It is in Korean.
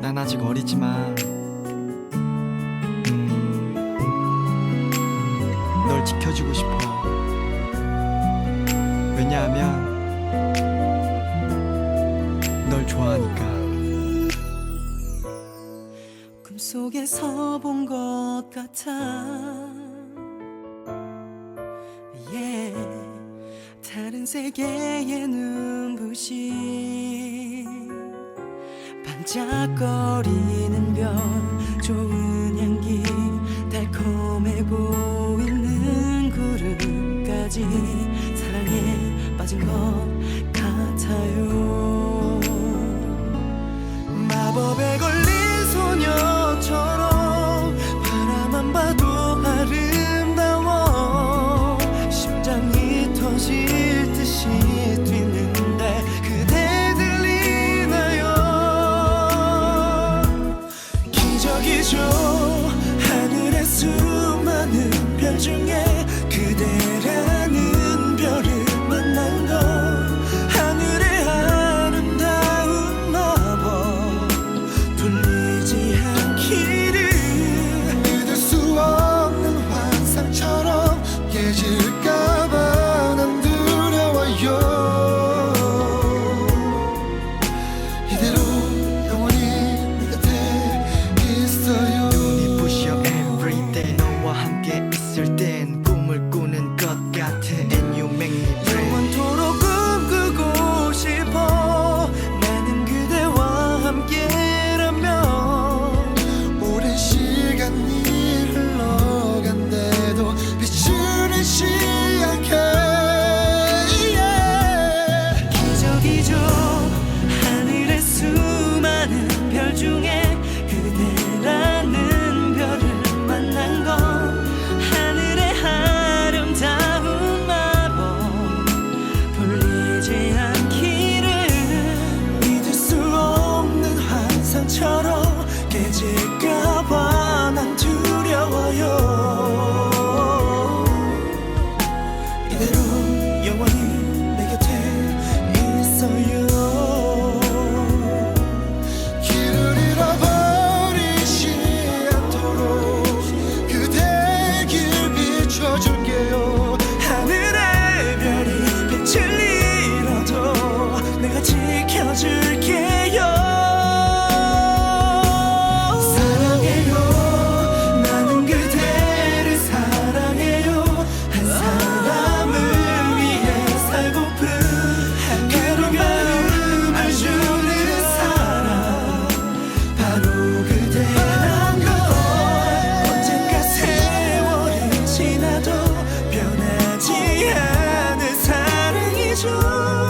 난 아직 어리지만 널 지켜주고 싶어. 왜냐하면 널 좋아하니까. 꿈속에서 본 것 같아. 세계의 눈부신 반짝거리는 별 좋은 향기 달콤해 보이는 구름까지 사랑에 빠진 것 같아요. 마법에 걸린 소녀처럼 바라만 봐도 아름다워. 심장이 터지 eşit bin she you.